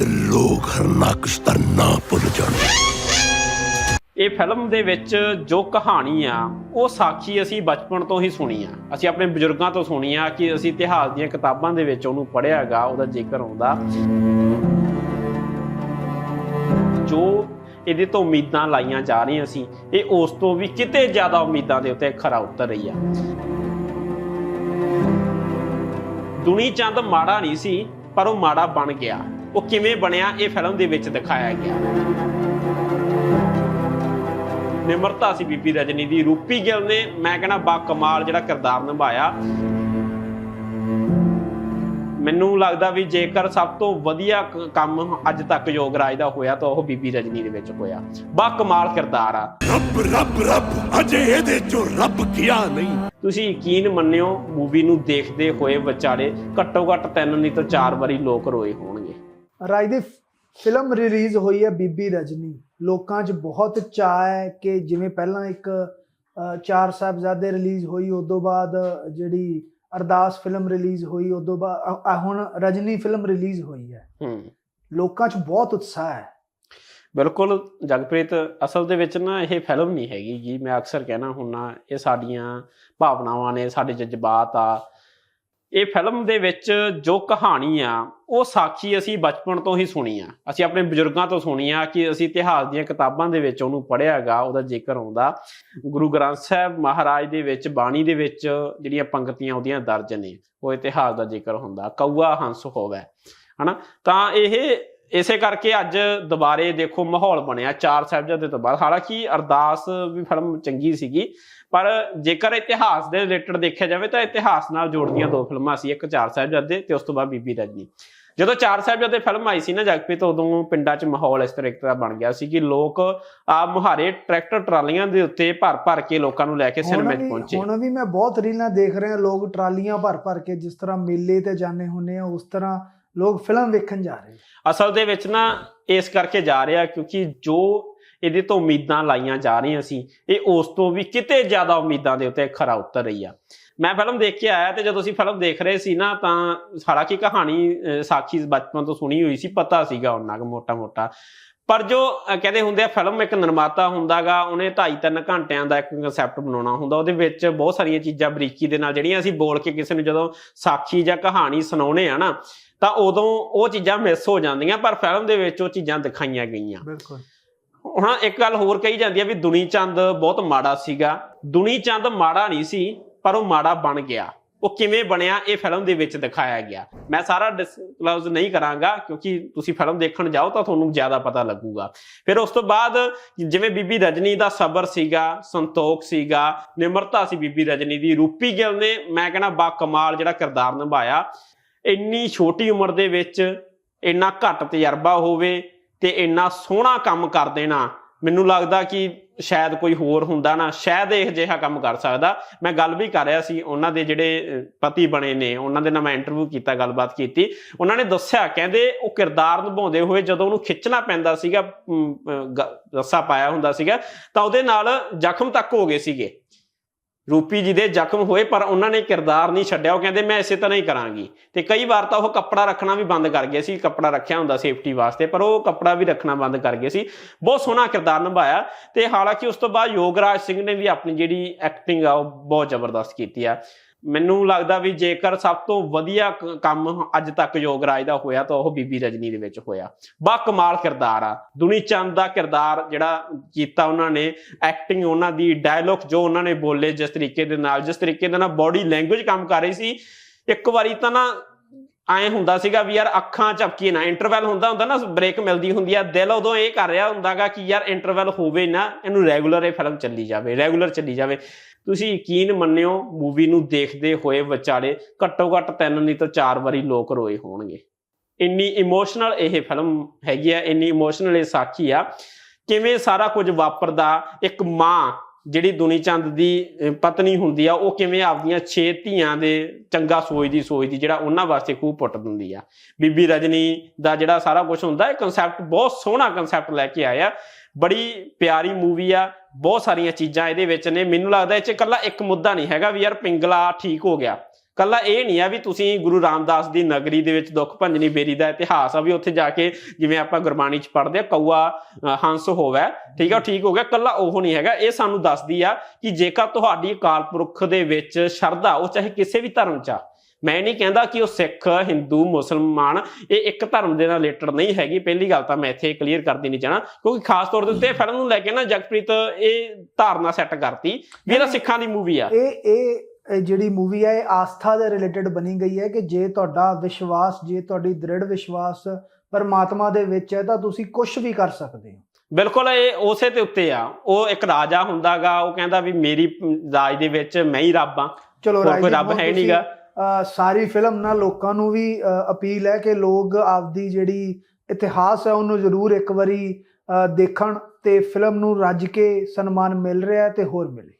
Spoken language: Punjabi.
ਕਿ ਲੋਕ ਹਰਨਾਕਸ਼ ਨਾ ਭੁੱਲ ਜਾਣ। ਇਹ ਫਿਲਮ ਦੇ ਵਿੱਚ ਜੋ ਕਹਾਣੀ ਆ, ਉਹ ਸਾਖੀ ਅਸੀਂ ਬਚਪਨ ਤੋਂ ਹੀ ਸੁਣੀ ਆ। ਅਸੀਂ ਆਪਣੇ ਬਜ਼ੁਰਗਾਂ ਤੋਂ ਸੁਣੀ ਆ ਕਿ ਅਸੀਂ ਇਤਿਹਾਸ ਦੀਆਂ ਕਿਤਾਬਾਂ ਦੇ ਵਿੱਚ ਉਹਨੂੰ ਪੜ੍ਹਿਆਗਾ ਉਹਦਾ ਜ਼ਿਕਰ ਆਉਂਦਾ। ਜੋ ਇਹਦੇ ਤੋਂ ਉਮੀਦਾਂ ਲਾਈਆਂ ਜਾ ਰਹੀਆਂ ਸੀ, ਇਹ ਉਸ ਤੋਂ ਵੀ ਕਿਤੇ ਜ਼ਿਆਦਾ ਉਮੀਦਾਂ ਦੇ ਉੱਤੇ ਖਰਾ ਉਤਰ ਰਹੀ ਆ। ਦੁਨੀ ਚੰਦ ਮਾੜਾ ਨਹੀਂ ਸੀ, ਪਰ ਉਹ ਮਾੜਾ ਬਣ ਗਿਆ। ਉਹ ਕਿਵੇਂ ਬਣਿਆ ਇਹ ਫਿਲਮ ਦੇ ਵਿੱਚ ਦਿਖਾਇਆ ਗਿਆ। ਨਿਮਰਤਾ ਸੀ ਬੀਬੀ ਰਜਨੀ ਦੀ ਰੂਪੀ ਗਿੱਲ ਨੇ ਮੈਂ ਕਹਿੰਦਾ ਬਾ ਕਮਾਲ ਜਿਹੜਾ ਕਿਰਦਾਰ ਨਿਭਾਇਆ। ਮੈਨੂੰ ਲੱਗਦਾ ਵੀ ਜੇਕਰ ਸਭ ਤੋਂ ਵਧੀਆ ਕੰਮ ਅੱਜ ਤੱਕ ਯੋਗਰਾਜ ਦਾ ਹੋਇਆ ਤਾਂ ਉਹ ਬੀਬੀ ਰਜਨੀ ਦੇ ਵਿੱਚ ਹੋਇਆ। ਬਾ ਕਮਾਲ ਕਿਰਦਾਰ ਆ। ਰੱਬ ਰੱਬ ਰੱਬ ਅਜੇ ਇਹਦੇ ਚੋਂ ਰੱਬ ਗਿਆ ਨਹੀਂ। ਤੁਸੀਂ ਯਕੀਨ ਮੰਨਿਓ ਮੂਵੀ ਨੂੰ ਦੇਖਦੇ ਹੋਏ ਵਿਚਾਰੇ ਘੱਟੋ ਘੱਟ ਤਿੰਨ ਨਹੀਂ ਤਾਂ ਚਾਰ ਵਾਰੀ ਲੋਕ ਰੋਏ ਹੋਣਗੇ। ਰਾਜ ਦੀ ਫਿਲਮ ਰਿਲੀਜ਼ ਹੋਈ ਹੈ ਬੀਬੀ ਰਜਨੀ। ਲੋਕਾਂ 'ਚ ਬਹੁਤ ਚਾਅ ਹੈ ਕਿ ਜਿਵੇਂ ਪਹਿਲਾਂ ਇੱਕ ਚਾਰ ਸਾਹਿਬਜ਼ਾਦੇ ਰਿਲੀਜ਼ ਹੋਈ ਉਦੋਂ ਬਾਅਦ ਜਿਹੜੀ ਅਰਦਾਸ ਫਿਲਮ ਰਿਲੀਜ਼ ਹੋਈ ਉਦੋਂ ਬਾਅਦ ਅ- ਅ, ਹੁਣ ਰਜਨੀ ਫਿਲਮ ਰਿਲੀਜ਼ ਹੋਈ ਹੈ। ਹੂੰ। ਲੋਕਾਂ 'ਚ ਬਹੁਤ ਉਤਸ਼ਾਹ ਹੈ। ਬਿਲਕੁਲ ਜਗਪ੍ਰੀਤ ਅਸਲ ਦੇ ਵਿੱਚ ਨਾ ਇਹ ਫਿਲਮ ਨਹੀਂ ਹੈਗੀ ਜੀ। ਮੈਂ ਅਕਸਰ ਕਹਿਣਾ ਹੁੰਨਾ ਇਹ ਸਾਡੀਆਂ ਭਾਵਨਾਵਾਂ ਨੇ ਸਾਡੇ ਜਜ਼ਬਾਤ ਆ। ਇਹ ਫਿਲਮ ਦੇ ਵਿੱਚ ਜੋ ਕਹਾਣੀ ਆ, ਉਹ ਸਾਖੀ ਅਸੀਂ ਬਚਪਨ ਤੋਂ ਹੀ ਸੁਣੀ ਆ। ਅਸੀਂ ਆਪਣੇ ਬਜ਼ੁਰਗਾਂ ਤੋਂ ਸੁਣੀ ਆ ਕਿ ਅਸੀਂ ਇਤਿਹਾਸ ਦੀਆਂ ਕਿਤਾਬਾਂ ਦੇ ਵਿੱਚ ਉਹਨੂੰ ਪੜ੍ਹਿਆਗਾ ਉਹਦਾ ਜ਼ਿਕਰ ਆਉਂਦਾ ਗੁਰੂ ਗ੍ਰੰਥ ਸਾਹਿਬ ਮਹਾਰਾਜ ਦੇ ਵਿੱਚ, ਬਾਣੀ ਦੇ ਵਿੱਚ ਜਿਹੜੀਆਂ ਪੰਕਤੀਆਂ ਉਹਦੀਆਂ ਦਰਜ ਨੇ, ਉਹ ਇਤਿਹਾਸ ਦਾ ਜ਼ਿਕਰ ਹੁੰਦਾ। ਕਊਆ ਹੰਸ ਹੋਵੇ, ਹਨਾ? ਤਾਂ ਇਹ ਇਸੇ ਕਰਕੇ ਅੱਜ ਦੁਬਾਰੇ ਦੇਖੋ ਮਾਹੌਲ ਬਣਿਆ ਚਾਰ ਸਾਹਿਬਜ਼ਾਦੇ ਤੋਂ ਬਾਅਦ। ਹਾਲਾਂਕਿ ਅਰਦਾਸ ਵੀ ਫਿਲਮ ਚੰਗੀ ਸੀਗੀ ਪਰ ਜੇਕਰ ਇਤਿਹਾਸ ਦੇ ਰਿਲੇਟਡ ਦੇਖਿਆ ਜਾਵੇ ਤਾਂ ਇਤਿਹਾਸ ਨਾਲ ਜੋੜਦੀਆਂ ਦੋ ਫਿਲਮਾਂ ਸੀ ਇੱਕ ਚਾਰ ਸਾਹਿਬਜ਼ਾਦੇ ਤੇ ਉਸ ਤੋਂ ਬਾਅਦ ਬੀਬੀ ਰਜਨੀ। ਜਦੋਂ ਚਾਰ ਸਾਹਿਬਜ਼ਾਦੇ ਫਿਲਮ ਆਈ ਸੀ ਨਾ ਜਗਪ੍ਰੀਤ ਉਦੋਂ ਪਿੰਡਾਂ 'ਚ ਮਾਹੌਲ ਇਸ ਤਰੀਕੇ ਦਾ ਬਣ ਗਿਆ ਸੀ ਕਿ ਲੋਕ ਆ ਮੁਹਾਰੇ ਟਰੈਕਟਰ ਟਰਾਲੀਆਂ ਦੇ ਉੱਤੇ ਭਰ ਭਰ ਕੇ ਲੋਕਾਂ ਨੂੰ ਲੈ ਕੇ ਸਿਨੇਮਾ 'ਚ ਪਹੁੰਚੇ। ਹੁਣ ਵੀ ਮੈਂ ਬਹੁਤ ਰੀਲਾਂ ਦੇਖ ਰਿਹਾ ਲੋਕ ਟਰਾਲੀਆਂ ਭਰ ਭਰ ਕੇ ਜਿਸ ਤਰ੍ਹਾਂ ਮੇਲੇ ਤੇ ਜਾਂਦੇ ਹੁੰਦੇ ਆ ਉਸ ਤਰ੍ਹਾਂ ਲੋਕ ਫਿਲਮ ਵੇਖਣ ਜਾ ਰਹੇ ਅਸਲ ਦੇ ਵਿੱਚ ਨਾ ਇਸ ਕਰਕੇ ਜਾ ਰਿਹਾ ਕਿਉਂਕਿ ਜੋ ਇਹਦੇ ਤੋਂ ਉਮੀਦਾਂ ਲਾਈਆਂ ਜਾ ਰਹੀਆਂ ਸੀ। ਇਹ ਉਸ ਤੋਂ ਵੀ ਕਿਤੇ ਜ਼ਿਆਦਾ ਉਮੀਦਾਂ ਦੇ ਉੱਤੇ ਖਰਾ ਉਤਰ ਰਹੀ ਆ। ਮੈਂ ਫਿਲਮ ਦੇਖ ਕੇ ਆਇਆ ਤੇ ਜਦੋਂ ਅਸੀਂ ਫਿਲਮ ਦੇਖ ਰਹੇ ਸੀ ਨਾ, ਤਾਂ ਹਾਲਾਂਕਿ ਕਹਾਣੀ ਸਾਖੀ ਬਚਪਨ ਤੋਂ ਸੁਣੀ ਹੋਈ ਸੀ, ਪਤਾ ਸੀਗਾ ਉਹਨਾਂ ਕੁ ਮੋਟਾ ਮੋਟਾ ਪਰ ਜੋ ਕਹਿੰਦੇ ਹੁੰਦੇ ਆ, ਫਿਲਮ ਇੱਕ ਨਿਰਮਾਤਾ ਹੁੰਦਾਗਾ, ਉਹਨੇ 2.5-3 ਘੰਟਿਆਂ ਦਾ ਇੱਕ ਕਨਸੈਪਟ ਬਣਾਉਣਾ ਹੁੰਦਾ, ਉਹਦੇ ਵਿੱਚ ਬਹੁਤ ਸਾਰੀਆਂ ਚੀਜ਼ਾਂ ਬਰੀਕੀ ਦੇ ਨਾਲ ਜਿਹੜੀਆਂ ਅਸੀਂ ਬੋਲ ਕੇ ਕਿਸੇ ਨੂੰ ਜਦੋਂ ਸਾਖੀ ਜਾਂ ਕਹਾਣੀ ਸੁਣਾਉਣੇ ਆ ਨਾ, ਤਾਂ ਉਦੋਂ ਉਹ ਚੀਜ਼ਾਂ ਮਿਸ ਹੋ ਜਾਂਦੀਆਂ, ਪਰ ਫਿਲਮ ਦੇ ਵਿੱਚ ਉਹ ਚੀਜ਼ਾਂ ਦਿਖਾਈਆਂ ਗਈਆਂ। ਬਿਲਕੁਲ। ਹੁਣ ਇੱਕ ਗੱਲ ਹੋਰ ਕਹੀ ਜਾਂਦੀ ਹੈ ਵੀ ਦੁਨੀ ਚੰਦ ਬਹੁਤ ਮਾੜਾ ਸੀਗਾ। ਦੁਨੀ ਚੰਦ ਮਾੜਾ ਨਹੀਂ ਸੀ, ਪਰ ਉਹ ਮਾੜਾ ਬਣ ਗਿਆ। ਉਹ ਕਿਵੇਂ ਬਣਿਆ, ਇਹ ਫਿਲਮ ਦੇ ਵਿੱਚ ਦਿਖਾਇਆ ਗਿਆ। ਮੈਂ ਸਾਰਾ ਡਿਸਕਲੋਜ਼ ਨਹੀਂ ਕਰਾਂਗਾ, ਕਿਉਂਕਿ ਤੁਸੀਂ ਫਿਲਮ ਦੇਖਣ ਜਾਓ ਤਾਂ ਤੁਹਾਨੂੰ ਜ਼ਿਆਦਾ ਪਤਾ ਲੱਗੂਗਾ। ਫਿਰ ਉਸ ਤੋਂ ਬਾਅਦ ਜਿਵੇਂ ਬੀਬੀ ਰਜਨੀ ਦਾ ਸਬਰ ਸੀਗਾ, ਸੰਤੋਖ ਸੀਗਾ, ਨਿਮਰਤਾ ਸੀ ਬੀਬੀ ਰਜਨੀ ਦੀ, ਰੂਪੀ ਗਿੱਲ ਨੇ ਮੈਂ ਕਹਿੰਦਾ ਬਾ ਕਮਾਲ ਜਿਹੜਾ ਕਿਰਦਾਰ ਨਿਭਾਇਆ। ਇੰਨੀ ਛੋਟੀ ਉਮਰ ਦੇ ਵਿੱਚ ਇੰਨਾ ਘੱਟ ਤਜਰਬਾ ਹੋਵੇ ਤੇ ਇੰਨਾ ਸੋਹਣਾ ਕੰਮ ਕਰ ਦੇਣਾ, ਮੈਨੂੰ ਲੱਗਦਾ ਕਿ ਸ਼ਾਇਦ ਕੋਈ ਹੋਰ ਹੁੰਦਾ ਨਾ, ਸ਼ਾਇਦ ਇਹ ਜਿਹਾ ਕੰਮ ਕਰ ਸਕਦਾ। ਮੈਂ ਗੱਲ ਵੀ ਕਰ ਰਿਹਾ ਸੀ, ਉਹਨਾਂ ਦੇ ਜਿਹੜੇ ਪਤੀ ਬਣੇ ਨੇ, ਉਹਨਾਂ ਦੇ ਨਾਲ ਮੈਂ ਇੰਟਰਵਿਊ ਕੀਤਾ, ਗੱਲਬਾਤ ਕੀਤੀ। ਉਹਨਾਂ ਨੇ ਦੱਸਿਆ, ਕਹਿੰਦੇ ਉਹ ਕਿਰਦਾਰ ਨਿਭਾਉਂਦੇ ਹੋਏ ਜਦੋਂ ਉਹਨੂੰ ਖਿੱਚਣਾ ਪੈਂਦਾ ਸੀਗਾ ਰੱਸਾ ਪਾਇਆ ਹੁੰਦਾ ਸੀਗਾ, ਤਾਂ ਉਹਦੇ ਨਾਲ ਜ਼ਖਮ ਤੱਕ ਹੋ ਗਏ ਸੀਗੇ। ਰੂਪੀ ਜੀ ਦੇ ਜ਼ਖਮ ਹੋਏ, ਪਰ ਉਹਨਾਂ ਨੇ ਕਿਰਦਾਰ ਨਹੀਂ ਛੱਡਿਆ। ਉਹ ਕਹਿੰਦੇ, ਮੈਂ ਇਸੇ ਤਰ੍ਹਾਂ ਹੀ ਕਰਾਂਗੀ। ਤੇ ਕਈ ਵਾਰ ਤਾਂ ਉਹ ਕੱਪੜਾ ਰੱਖਣਾ ਵੀ ਬੰਦ ਕਰ ਗਏ ਸੀ, ਕੱਪੜਾ ਰੱਖਿਆ ਹੁੰਦਾ ਸੇਫਟੀ ਵਾਸਤੇ, ਪਰ ਉਹ ਕੱਪੜਾ ਵੀ ਰੱਖਣਾ ਬੰਦ ਕਰ ਗਏ ਸੀ। ਬਹੁਤ ਸੋਹਣਾ ਕਿਰਦਾਰ ਨਿਭਾਇਆ ਤੇ ਹਾਲਾਂਕਿ ਉਸ ਤੋਂ ਬਾਅਦ ਯੋਗਰਾਜ ਸਿੰਘ ਨੇ ਵੀ ਆਪਣੀ ਜਿਹੜੀ ਐਕਟਿੰਗ ਆ, ਉਹ ਬਹੁਤ ਜ਼ਬਰਦਸਤ ਕੀਤੀ ਆ। ਮੈਨੂੰ ਲੱਗਦਾ ਵੀ ਜੇਕਰ ਸਭ ਤੋਂ ਵਧੀਆ ਕੰਮ ਅੱਜ ਤੱਕ ਯੋਗਰਾਜ ਦਾ ਹੋਇਆ ਤਾਂ ਉਹ ਬੀਬੀ ਰਜਨੀ ਦੇ ਵਿੱਚ ਹੋਇਆ। ਬਾ ਕਮਾਲ ਕਿਰਦਾਰ ਆ। ਦੁਨੀ ਚੰਦ ਦਾ ਕਿਰਦਾਰ ਜਿਹੜਾ ਕੀਤਾ ਉਹਨਾਂ ਨੇ ਐਕਟਿੰਗ ਉਹਨਾਂ ਦੀ ਡਾਇਲੌਗ ਜੋ ਉਹਨਾਂ ਨੇ ਬੋਲੇ ਜਿਸ ਤਰੀਕੇ ਦੇ ਨਾਲ, ਜਿਸ ਤਰੀਕੇ ਦੇ ਨਾਲ ਬਾਡੀ ਲੈਂਗੁਏਜ ਕੰਮ ਕਰ ਰਹੀ ਸੀ, ਇੱਕ ਵਾਰੀ ਤਾਂ ਨਾ ਐ ਹੁੰਦਾ ਸੀਗਾ ਵੀ ਯਾਰ ਅੱਖਾਂ ਝਪਕੀ ਨਾ ਇੰਟਰਵੈਲ ਹੁੰਦਾ ਹੁੰਦਾ ਨਾ ਬ੍ਰੇਕ ਮਿਲਦੀ ਹੁੰਦੀ ਆ, ਦਿਲ ਉਦੋਂ ਇਹ ਕਰ ਰਿਹਾ ਹੁੰਦਾਗਾ ਕਿ ਯਾਰ ਇੰਟਰਵੈਲ ਹੋਵੇ ਨਾ, ਇਹਨੂੰ ਰੈਗੂਲਰ ਇਹ ਫਿਲਮ ਚੱਲੀ ਜਾਵੇ ਰੈਗੂਲਰ ਚੱਲੀ ਜਾਵੇ। ਤੁਸੀਂ ਯਕੀਨ ਮੰਨਿਓ ਮੂਵੀ ਨੂੰ ਦੇਖਦੇ ਹੋਏ ਵਿਚਾਰੇ ਘੱਟੋ ਘੱਟ ਤਿੰਨ ਨਹੀਂ ਤਾਂ ਚਾਰ ਵਾਰੀ ਲੋਕ ਰੋਏ ਹੋਣਗੇ। ਇੰਨੀ ਇਮੋਸ਼ਨਲ ਇਹ ਫਿਲਮ ਹੈਗੀ ਆ, ਇੰਨੀ ਇਮੋਸ਼ਨਲ ਇਹ ਸਾਖੀ ਆ, ਕਿਵੇਂ ਸਾਰਾ ਕੁਝ ਵਾਪਰਦਾ, ਇੱਕ ਮਾਂ ਜਿਹੜੀ ਦੁਨੀ ਚੰਦ ਦੀ ਪਤਨੀ ਹੁੰਦੀ ਆ, ਉਹ ਕਿਵੇਂ ਆਪਦੀਆਂ ਛੇ ਧੀਆਂ ਦੇ ਚੰਗਾ ਸੋਚਦੀ ਸੋਚਦੀ, ਜਿਹੜਾ ਉਹਨਾਂ ਵਾਸਤੇ ਖੂਹ ਪੁੱਟ ਦਿੰਦੀ ਆ। ਬੀਬੀ ਰਜਨੀ ਦਾ ਜਿਹੜਾ ਸਾਰਾ ਕੁਝ ਹੁੰਦਾ ਇਹ ਕਨਸੈਪਟ ਬਹੁਤ ਸੋਹਣਾ ਕਨਸੈਪਟ ਲੈ ਕੇ ਆਇਆ। ਬੜੀ ਪਿਆਰੀ ਮੂਵੀ ਆ, ਬਹੁਤ ਸਾਰੀਆਂ ਚੀਜ਼ਾਂ ਇਹਦੇ ਵਿੱਚ ਨੇ। ਮੈਨੂੰ ਲੱਗਦਾ ਇਹ ਚ ਇਕੱਲਾ ਇੱਕ ਮੁੱਦਾ ਨਹੀਂ ਹੈਗਾ ਵੀ ਯਾਰ ਪਿੰਗਲਾ ਠੀਕ ਹੋ ਗਿਆ। ਕੱਲਾ ਇਹ ਨਹੀਂ ਆ ਵੀ ਤੁਸੀਂ ਗੁਰੂ ਰਾਮਦਾਸ ਦੀ ਨਗਰੀ ਦੇ ਵਿੱਚ ਦੁੱਖ ਭੰਜਨੀ ਬੇਰੀ ਦਾ ਇਤਿਹਾਸ ਆ ਵੀ ਉੱਥੇ ਜਾ ਕੇ ਜਿਵੇਂ ਆਪਾਂ ਗੁਰਬਾਣੀ ਚ ਪੜ੍ਹਦੇ ਆ ਕਊਆ ਅ, ਹੰਸ ਹੋਵੇ ਠੀਕ ਆ ਠੀਕ ਹੋ ਗਿਆ ਕੱਲਾ ਉਹ ਨਹੀਂ ਹੈਗਾ। ਇਹ ਸਾਨੂੰ ਦੱਸਦੀ ਆ ਕਿ ਜੇਕਰ ਤੁਹਾਡੀ ਅਕਾਲ ਪੁਰਖ ਦੇ ਵਿੱਚ ਸ਼ਰਧਾ ਉਹ ਚਾਹੇ ਕਿਸੇ ਵੀ ਧਰਮ ਚ ਆ ਮੈਂ ਨਹੀਂ ਕਹਿੰਦਾ ਕਿ ਉਹ ਸਿੱਖ ਹਿੰਦੂ ਮੁਸਲਮਾਨ ਇਹ ਇੱਕ ਧਰਮ ਦੇ ਨਾਲ ਰਿਲੇਟਡ ਨਹੀਂ ਹੈਗੀ। ਪਹਿਲੀ ਗੱਲ ਤਾਂ ਮੈਂ ਇੱਥੇ ਕਲੀਅਰ ਕਰਦੀ ਨਹੀਂ ਚਾਹਣਾ ਕਿਉਂਕਿ ਖਾਸ ਤੌਰ ਦੇ ਉੱਤੇ ਫਿਲਮ ਨੂੰ ਲੈ ਕੇ ਨਾ ਜਗਪ੍ਰੀਤ ਇਹ ਧਾਰਨਾ ਸੈੱਟ ਕਰਤੀ ਵੀ ਇਹਦਾ ਸਿੱਖਾਂ ਦੀ ਮੂਵੀ ਆ। ਇਹ ਇਹ ਜਿਹੜੀ ਮੂਵੀ ਹੈ ਇਹ ਆਸਥਾ ਦੇ ਰਿਲੇਟਡ ਬਣੀ ਗਈ ਹੈ ਕਿ ਜੇ ਤੁਹਾਡਾ ਵਿਸ਼ਵਾਸ ਜੇ ਤੁਹਾਡੀ ਦ੍ਰਿੜ ਵਿਸ਼ਵਾਸ ਪਰਮਾਤਮਾ ਦੇ ਵਿੱਚ ਹੈ ਤਾਂ ਤੁਸੀਂ ਕੁਝ ਵੀ ਕਰ ਸਕਦੇ ਹੋ। ਬਿਲਕੁਲ ਇਹ ਉਸੇ ਤੇ ਉੱਤੇ ਆ। ਉਹ ਇੱਕ ਰਾਜਾ ਹੁੰਦਾਗਾ ਉਹ ਕਹਿੰਦਾ ਵੀ ਮੇਰੀ ਰਾਜ ਦੇ ਵਿੱਚ ਮੈਂ ਹੀ ਰੱਬ ਆ ਚਲੋ ਕੋਈ ਰੱਬ ਹੈ। ਅਹ, ਸਾਰੀ ਫਿਲਮ ਨਾਲ ਲੋਕਾਂ ਨੂੰ ਵੀ ਅਪੀਲ ਹੈ ਕਿ ਲੋਕ ਆਪਦੀ ਜਿਹੜੀ ਇਤਿਹਾਸ ਹੈ ਉਹਨੂੰ ਜ਼ਰੂਰ ਇੱਕ ਵਾਰੀ ਦੇਖਣ ਤੇ ਫਿਲਮ ਨੂੰ ਰੱਜ ਕੇ ਸਨਮਾਨ ਮਿਲ ਰਿਹਾ ਤੇ ਹੋਰ ਮਿਲੇ।